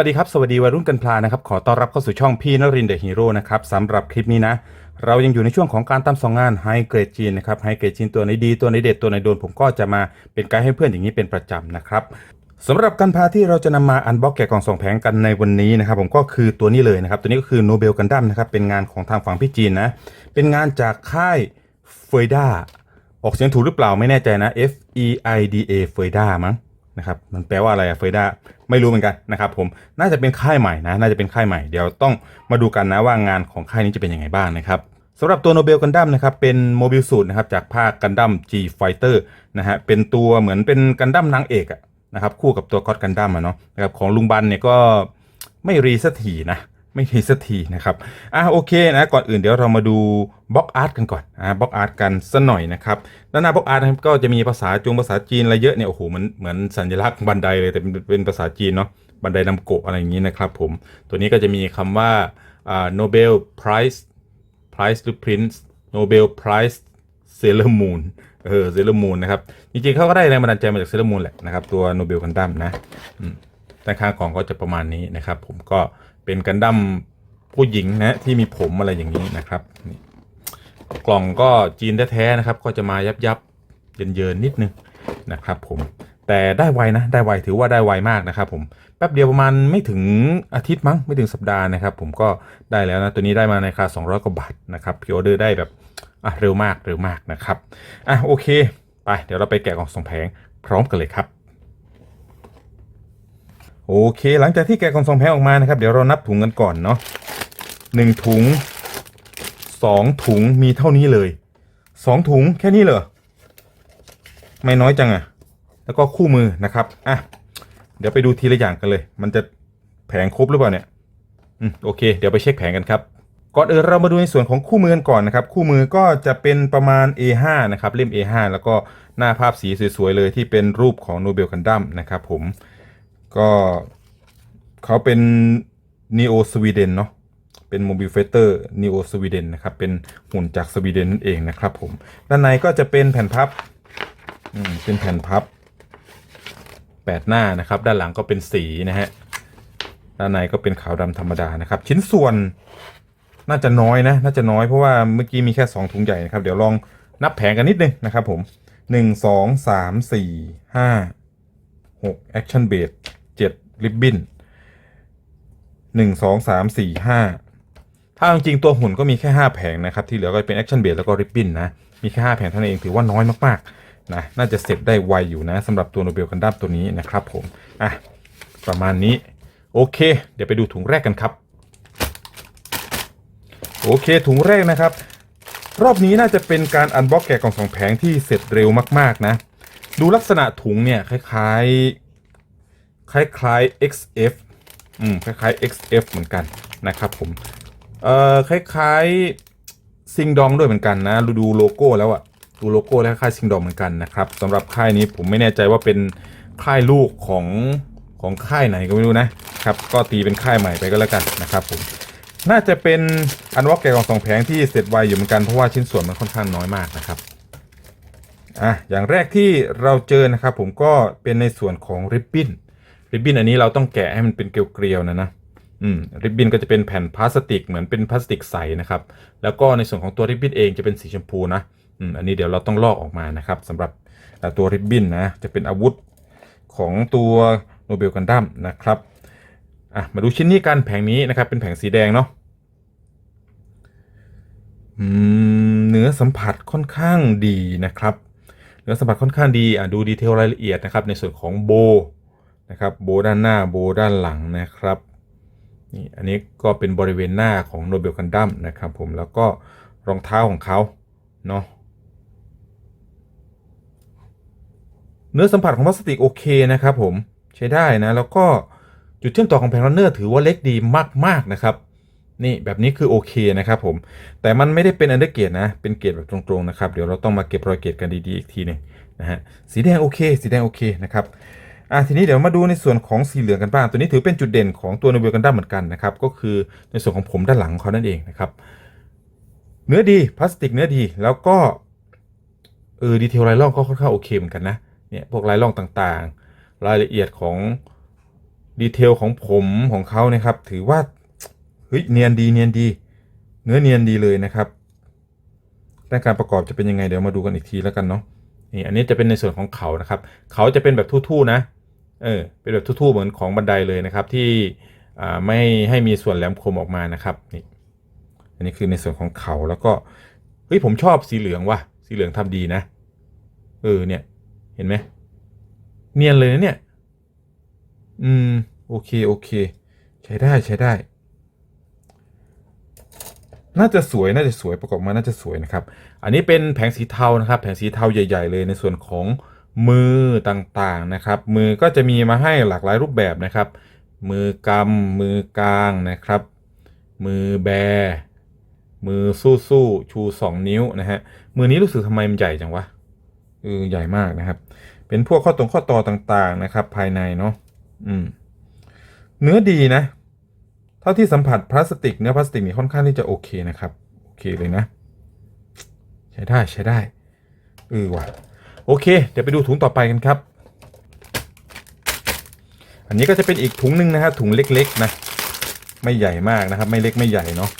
วัสดีครับ สวัสดีวัยรุ่นกันพลานะครับ ขอต้อนรับเข้าสู่ช่องพี่นรินเดอะฮีโร่นะครับสำหรับคลิปนี้นะ เรายังอยู่ในช่วงของการตามสองงานไฮเกรดจีนนะครับไฮเกรดจีนตัวไหนดีตัวไหนเด็ดตัวไหนโดน ผมก็จะมาเป็นไกด์ให้เพื่อนอย่างนี้เป็นประจำนะครับสำหรับกันพาที่เราจะนำมาอันบ็อกแกะกล่องส่งแผงกันในวันนี้นะครับ ผมก็คือตัวนี้เลยนะครับตัวนี้ก็คือโนเบลกันดั้มนะครับเป็นงานของทางฝั่งพี่จีนนะเป็นงานจากค่ายเฟยด้าออกเสียงถูกหรือเปล่าไม่แน่ใจนะ F E I D A เฟยด้ามั้งนะครับมันแปลว่าอะไรอะเฟยด้า ไม่รู้เหมือนกันนะครับผมน่าจะเป็นค่ายใหม่นะน่าจะเป็นค่ายใหม่เดี๋ยวต้องมาดูกันนะว่างานของค่ายนี้จะเป็นยังไงบ้างนะครับสำหรับตัวโนเบลกันดั้มนะครับเป็นโมบิลสูตรนะครับจากภาคกันดั้ม G Fighter นะฮะเป็นตัวเหมือนเป็นกันดั้มนางเอกอะนะครับคู่กับตัวก็อดกันดั้มอะเนาะนะครับของลุงบันเนี่ยก็ไม่รีสักทีนะ ไม่รีสักทีนะครับ อะโอเคนะ ก่อนอื่นเดี๋ยวเรามาดูบล็อกอาร์ตกันก่อน อะบล็อกอาร์ตกันสักหน่อยนะครับด้านหน้าบล็อกอาร์ตก็จะมีภาษาจงภาษาจีนอะไรเยอะเนี่ยโอ้โหเหมือนเหมือนสัญลักษณ์บันไดเลยแต่เป็นเป็นภาษาจีนเนาะบันไดนำโกะอะไรอย่างนี้นะครับผม ตัวนี้ก็จะมีคำว่าอ่า Nobel Prize Prize หรือ Prince Nobel Prize Sailor Moon เออ Sailor Moon นะครับ จริงๆเขาก็ได้แรงบันดาลใจมาจาก Sailor Moon แหละนะครับ ตัว Nobel Gundam นะอืมด้านข้างกล่องก็จะประมาณนี้นะครับ ผมก็ เป็นกันดั้มผู้หญิงนะที่มีผมอะไรอย่างนี้นะครับนี่กล่องก็จีนแท้ๆนะครับ ก็จะมายับยับเยินๆนิดนึงนะครับ ผมแต่ได้ไวนะได้ไวถือว่าได้ไวมากนะครับ ผมแป๊บเดียวประมาณไม่ถึงอาทิตย์มั้งไม่ถึงสัปดาห์นะครับ ผมก็ได้แล้วนะตัวนี้ได้มาในราคา200กว่าบาทนะครับพิออเดอร์ได้แบบอะเร็วมากเร็วมากนะครับอะโอเค ไปเดี๋ยวเราไปแกะกล่องส่งแผงพร้อมกันเลยครับ โอเค หลังจากที่แกะกล่องส่งแผงออกมานะครับ เดี๋ยวเรานับถุงกันก่อนเนาะหนึ่งถุงสองถุงมีเท่านี้เลยสองถุงแค่นี้เหรอไม่น้อยจังอะแล้วก็คู่มือนะครับอะเดี๋ยวไปดูทีละอย่างกันเลย มันจะแผงครบหรือเปล่าเนี่ยอืมโอเค เดี๋ยวไปเช็คแผงกันครับก่อนอื่นเรามาดูในส่วนของคู่มือกันก่อนนะครับ คู่มือก็จะเป็นประมาณ A5 นะครับเล่ม A5 แล้วก็หน้าภาพสีสวยๆเลยที่เป็นรูปของโนเบลกันดั้มนะครับผม ก็เขาเป็น Neo Sweden เนาะเป็นโมบิลเฟเตอร์นีโอสวีเดนนะครับ เป็นหุ่นจากสวีเดนนั่นเองนะครับผม ด้านในก็จะเป็นแผ่นพับอืมเป็นแผ่นพับแปดหน้านะครับ ด้านหลังก็เป็นสีนะฮะด้านในก็เป็นขาวดำธรรมดานะครับ ชิ้นส่วนน่าจะน้อยนะ น่าจะน้อยเพราะว่าเมื่อกี้มีแค่ 2 ถุงใหญ่นะครับ เดี๋ยวลองนับแผงกันนิดนึงนะครับผม 1 2 3 4 5 6 action base 7 ribbon 1 2 3 4 5ถ้าจริงตัวหุ่นก็มีแค่5แผงนะครับ ที่เหลือก็เป็น action base แล้วก็ ribbon นนะ มีแค่5แผงเท่านั้นเองถือว่าน้อยมากๆนะน่าจะเสร็จได้ไวอยู่นะสำหรับตัวโนเบลกันดั้มตัวนี้นะครับผมอะประมาณนี้ โอเค เดี๋ยวไปดูถุงแรกกันครับ โอเคถุงแรกนะครับ รอบนี้น่าจะเป็นการอันบ็อกแกะกล่องสองแผงที่เสร็จเร็วมากๆนะ ดูลักษณะถุงเนี่ยคล้ายๆ คล้ายๆ XF อืมคล้ายๆ XF เหมือนกันนะครับผม เอ่อคล้ายๆซิงดองด้วยเหมือนกันนะดูดูโลโก้แล้วอะดูโลโก้แล้วคล้ายซิงดองเหมือนกันนะครับสำหรับค่ายนี้ผมไม่แน่ใจว่าเป็นค่ายลูกของของค่ายไหนก็ไม่รู้นะครับ ก็ตีเป็นค่ายใหม่ไปก็แล้วกันนะครับผมน่าจะเป็นอันวอกแกะกล่องสองแผงที่เสร็จไวอยู่เหมือนกันเพราะว่าชิ้นส่วนมันค่อนข้างน้อยมากนะครับอะอย่างแรกที่เราเจอนะครับผมก็เป็นในส่วนของริบบิ้น ริบบิ้นอันนี้เราต้องแกะให้มันเป็นเกลียวๆนะนะอืมริบบิ้นก็จะเป็นแผ่นพลาสติกเหมือนเป็นพลาสติกใสนะครับ แล้วก็ในส่วนของตัวริบบิ้นเองจะเป็นสีชมพูนะอืมอันนี้เดี๋ยวเราต้องลอกออกมานะครับสำหรับตัวริบบิ้นนะจะเป็นอาวุธของตัวโนเบลกันดั้มนะครับอะมาดูชิ้นนี้กันแผงนี้นะครับ เป็นแผงสีแดงเนาะอืมเนื้อสัมผัสค่อนข้างดีนะครับ เนื้อสัมผัสค่อนข้างดีอะดูดีเทลรายละเอียดนะครับ ในส่วนของโบ นะครับโบด้านหน้าโบด้านหลังนะครับนี่อันนี้ก็เป็นบริเวณหน้าของโนเบลกันดั้มนะครับผมแล้วก็รองเท้าของเขาเนาะเนื้อสัมผัสของพลาสติกโอเคนะครับผมใช้ได้นะแล้วก็จุดเชื่อมต่อของแผงรันเนอร์ถือว่าเล็กดีมากๆนะครับนี่แบบนี้คือโอเคนะครับผมแต่มันไม่ได้เป็นอันเดอร์เกรดนะเป็นเกรดแบบตรงๆนะครับเดี๋ยวเราต้องมาเก็บรอยเกรดกันดีๆอีกทีหนึงนะฮะสีแดงโอเค สีแดงโอเคนะครับ อะทีนี้เดี๋ยวมาดูในส่วนของสีเหลืองกันบ้าง ตัวนี้ถือเป็นจุดเด่นของตัวโนเบลกันดั้มเหมือนกันนะครับ ก็คือในส่วนของผมด้านหลังของเขานั่นเองนะครับ เนื้อดีพลาสติกเนื้อดีแล้วก็เออดีเทลลายล่องก็ค่อนข้างโอเคเหมือนกันนะเนี่ยพวกลายล่องต่างๆ รายละเอียดของดีเทลของผมของเขานะครับ ถือว่าเฮ้ยเนียนดีเนียนดี เนื้อเนียนดีเลยนะครับด้านการประกอบจะเป็นยังไงเดี๋ยวมาดูกันอีกทีแล้วกันเนาะนี่อันนี้จะเป็นในส่วนของเขานะครับ เขาจะเป็นแบบทู่ๆนะ เออเป็นแบบทู่ๆเหมือนของบันไดเลยนะครับ ที่ไม่ให้มีส่วนแหลมคมออกมานะครับนี่อันนี้คือในส่วนของเขาแล้วก็เฮ้ยผมชอบสีเหลืองว่ะสีเหลืองทำดีนะเออเนี่ย เห็นไหมเนียนเลยนะเนี่ย อืมโอเคโอเค ใช้ได้ใช้ได้ น่าจะสวยน่าจะสวยประกอบมาน่าจะสวยนะครับ อันนี้เป็นแผงสีเทานะครับ แผงสีเทาใหญ่ ๆ เลยในส่วนของ มือต่างๆนะครับ มือก็จะมีมาให้หลากหลายรูปแบบนะครับ มือกำมือกลางนะครับ มือแบ มือสู้ๆชูสองนิ้วนะฮะมือนี้รู้สึกทำไมมันใหญ่จังวะเออใหญ่มากนะครับ เป็นพวกข้อตรงข้อต่อต่างๆนะครับ ภายในเนาะอืมเนื้อดีนะ เท่าที่สัมผัสพลาสติกเนื้อพลาสติกนี่ค่อนข้างที่จะโอเคนะครับ โอเคเลยนะ ใช้ได้ใช้ได้เออว่ะ โอเค เดี๋ยวไปดูถุงต่อไปกันครับ อันนี้ก็จะเป็นอีกถุงหนึ่งนะฮะถุงเล็กๆนะ ไม่ใหญ่มากนะครับ ไม่เล็กไม่ใหญ่เนาะ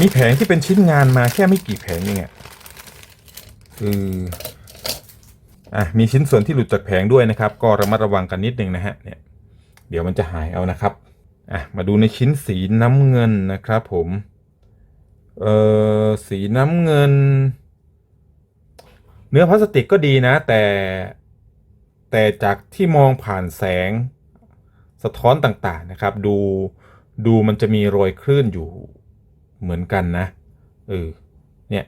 มีแผงที่เป็นชิ้นงานมาแค่ไม่กี่แผงเองอะคืออะมีชิ้นส่วนที่หลุดจากแผงด้วยนะครับ ก็ระมัดระวังกันนิดนึงนะฮะ เนี่ย เดี๋ยวมันจะหายเอานะครับ อะ มาดูในชิ้นสีน้ำเงินนะครับผม เอ่อ สีน้ำเงิน เนื้อพลาสติกก็ดีนะ แต่แต่จากที่มองผ่านแสงสะท้อนต่างๆนะครับ ดูดูมันจะมีรอยคลื่นอยู่เหมือนกันนะเออเนี่ย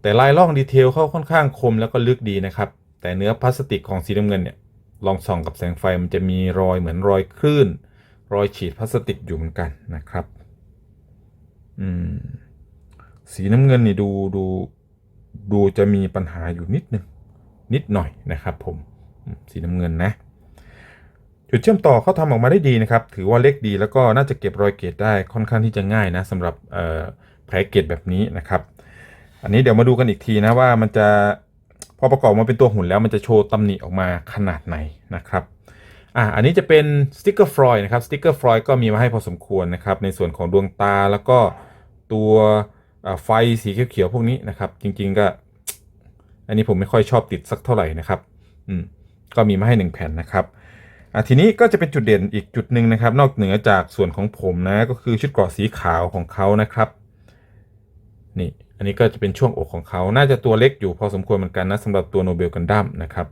แต่ลายล่องดีเทลเขาค่อนข้างคมแล้วก็ลึกดีนะครับ แต่เนื้อพลาสติกของสีน้ำเงินเนี่ยลองส่องกับแสงไฟมันจะมีรอยเหมือนรอยคลื่น รอยฉีดพลาสติกอยู่เหมือนกันนะครับ อืม สีน้ำเงินนี่ดูดู ดูจะมีปัญหาอยู่นิดนึงนิดหน่อยนะครับผมสีน้ำเงินนะ จุดเชื่อมต่อเขาทำออกมาได้ดีนะครับ ถือว่าเล็กดีแล้วก็น่าจะเก็บรอยเกรดได้ค่อนข้างที่จะง่ายนะสำหรับแผลเกรดแบบนี้นะครับ อันนี้เดี๋ยวมาดูกันอีกทีนะว่ามันจะพอประกอบมาเป็นตัวหุ่นแล้วมันจะโชว์ตำหนิออกมาขนาดไหนนะครับอะอันนี้จะเป็นสติกเกอร์ฟลอยนะครับสติกเกอร์ฟลอยก็มีมาให้พอสมควรนะครับในส่วนของดวงตาแล้วก็ตัว ไฟสีเขียวๆพวกนี้นะครับ จริง ๆก็ อันนี้ผมไม่ค่อยชอบติดสักเท่าไหร่นะครับ อืมก็มีมาให้หนึ่งแผ่นนะครับทีนี้ก็จะเป็นจุดเด่นอีกจุดหนึ่งนะครับ นอกเหนือจากส่วนของผมนะก็คือชุดเกราะสีขาวของเขานะครับนี่อันนี้ก็จะเป็นช่วงอกของเขา น่าจะตัวเล็กอยู่พอสมควรเหมือนกันนะสำหรับตัวโนเบลกันดั้มนะครับ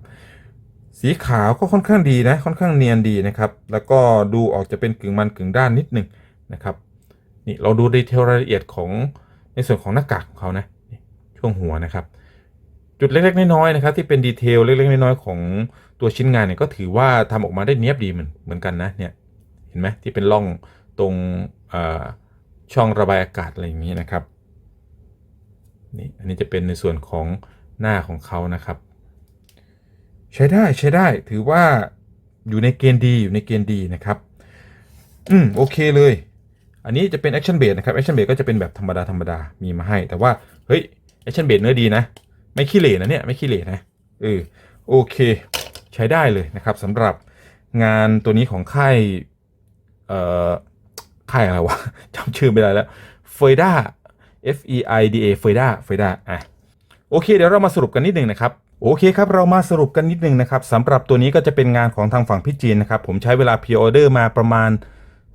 สีขาวก็ค่อนข้างดีนะ ค่อนข้างเนียนดีนะครับ แล้วก็ดูออกจะเป็นกึ่งมันกึ่งด้านนิดหนึ่งนะครับ นี่เราดูดีเทลรายละเอียดของ ในส่วนของหน้ากากของเขานะนี่ช่วงหัวนะครับ จุดเล็กๆน้อยๆนะครับ ที่เป็นดีเทลเล็กๆน้อยๆของตัวชิ้นงานเนี่ยก็ถือว่าทำออกมาได้เนียบดีเหมือนเหมือนกันนะเนี่ยเห็นไหมที่เป็นร่องตรงช่องระบายอากาศอะไรอย่างนี้นะครับนี่อันนี้จะเป็นในส่วนของหน้าของเขานะครับ ใช้ได้ใช้ได้ถือว่าอยู่ในเกณฑ์ดีอยู่ในเกณฑ์ดีนะครับ อืมโอเคเลย อันนี้จะเป็นแอคชั่นเบสนะครับแอคชั่นเบสก็จะเป็นแบบธรรมดาธรรมดามีมาให้ แต่ว่าเฮ้ยแอคชั่นเบสเนื้อดีนะ ไม่ขี้เหร่นะเนี่ยไม่ขี้เหร่นะเออโอเค ใช้ได้เลยนะครับสำหรับงานตัวนี้ของค่ายเอ่อค่ายอะไรวะจำชื่อไม่ได้แล้วเฟยด้า F E I D A เฟยด้าเฟยด้าอะโอเค เดี๋ยวเรามาสรุปกันนิดหนึ่งนะครับโอเคครับ เรามาสรุปกันนิดหนึ่งนะครับสำหรับตัวนี้ก็จะเป็นงานของทางฝั่งพี่จีนนะครับ ผมใช้เวลาพ r ออเดอร์มาประมาณ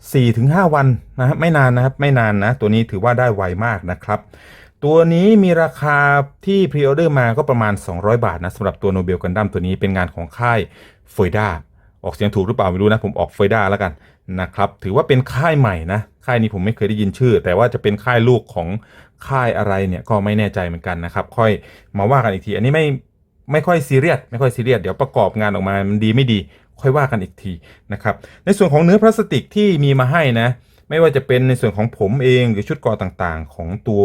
4-5 วันนะครับไม่นานนะครับไม่นานนะ ตัวนี้ถือว่าได้ไวมากนะครับ ตัวนี้มีราคาที่พ r ออเดอร์มาก็ประมาณ 200 บาทนะสำหรับตัวโนเบลกันดั้มตัวนี้เป็นงานของค่ายเฟยด้าออกเสียงถูกหรือเปล่าไม่รู้นะ ผมออกเฟยด้าแล้วกันนะครับถือว่าเป็นค่ายใหม่นะค่ายนี้ผมไม่เคยได้ยินชื่อ แต่ว่าจะเป็นค่ายลูกของค่ายอะไรเนี่ยก็ไม่แน่ใจเหมือนกันนะครับ ค่อยมาว่ากันอีกที อันนี้ไม่ไม่ค่อยซีเรียสไม่ค่อยซีเรียสเดี๋ยวประกอบงานออกมามันดีไม่ดี ค่อยว่ากันอีกทีนะครับ ในส่วนของเนื้อพลาสติกที่มีมาให้นะ ไม่ว่าจะเป็นในส่วนของผมเองหรือชุดกอต่างๆ ของตัว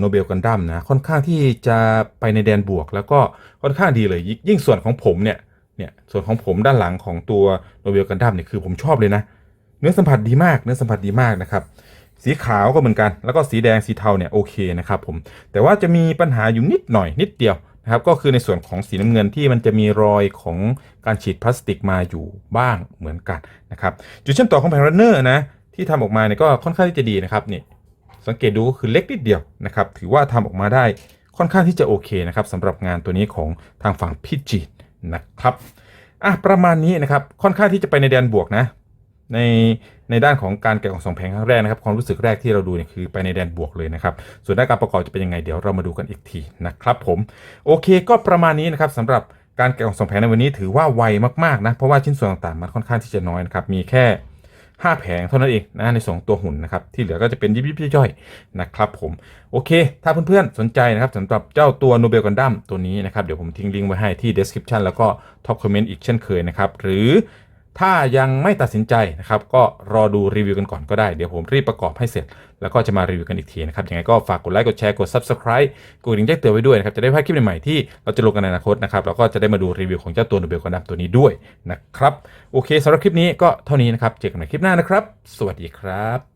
โนเบลกันดั้มนะ ค่อนข้างที่จะไปในแดนบวก แล้วก็ค่อนข้างดีเลย ยิ่งส่วนของผมเนี่ย เนี่ย ส่วนของผมด้านหลังของตัวโนเบลกันดั้มเนี่ยคือผมชอบเลยนะ เนื้อสัมผัสดีมาก เนื้อสัมผัสดีมากนะครับ สีขาวก็เหมือนกัน แล้วก็สีแดงสีเทาเนี่ยโอเคนะครับผม แต่ว่าจะมีปัญหาอยู่นิดหน่อยนิดเดียว นะครับก็คือในส่วนของสีน้ำเงินที่มันจะมีรอยของการฉีดพลาสติกมาอยู่บ้างเหมือนกันนะครับจุดเชื่อมต่อของแผงรันเนอร์นะที่ทำออกมาเนี่ยก็ค่อนข้างที่จะดีนะครับนี่สังเกตดูก็คือเล็กนิดเดียวนะครับถือว่าทำออกมาได้ค่อนข้างที่จะโอเคนะครับสำหรับงานตัวนี้ของทางฝั่งพี่จีนนะครับอะประมาณนี้นะครับค่อนข้างที่จะไปในแดนบวกนะใน ในด้านของการแกะกล่องสองแผงครั้งแรกนะครับความรู้สึกแรกที่เราดูเนี่ยคือไปในแดนบวกเลยนะครับส่วนด้านการประกอบจะเป็นยังไงเดี๋ยวเรามาดูกันอีกทีนะครับผมโอเคก็ประมาณนี้นะครับสำหรับการแกะกล่องสองแผงในวันนี้ถือว่าไวมากๆนะเพราะว่าชิ้นส่วนต่างๆมันค่อนข้างที่จะน้อยนะครับมีแค่5 แผงเท่านั้นเองนะในสองตัวหุ่นนะครับที่เหลือก็จะเป็นยิบยิบย่อยๆนะครับผมโอเค ถ้าเพื่อนๆ สนใจนะครับสำหรับเจ้าตัว Nobel Gundam ตัวนี้นะครับ เดี๋ยวผมทิ้งลิงก์ไว้ให้ที่ description แล้วก็ท็อปคอมเมนต์อีกเช่นเคยนะครับ หรือ ถ้ายังไม่ตัดสินใจนะครับ ก็รอดูรีวิวกันก่อนก็ได้ เดี๋ยวผมรีบประกอบให้เสร็จ แล้วก็จะมารีวิวกันอีกทีนะครับ ยังไงก็ฝากกดไลค์ กดแชร์ กด Subscribe กดกระดิ่งแจ้งเตือนไว้ด้วยนะครับ จะได้พลาดคลิปใหม่ๆที่เราจะลงกันในอนาคตนะครับ แล้วก็จะได้มาดูรีวิวของเจ้าตัวโนเบลคอนดัมตัวนี้ด้วยนะครับ โอเคสำหรับคลิปนี้ก็เท่านี้นะครับ เจอกันในคลิปหน้านะครับ สวัสดีครับ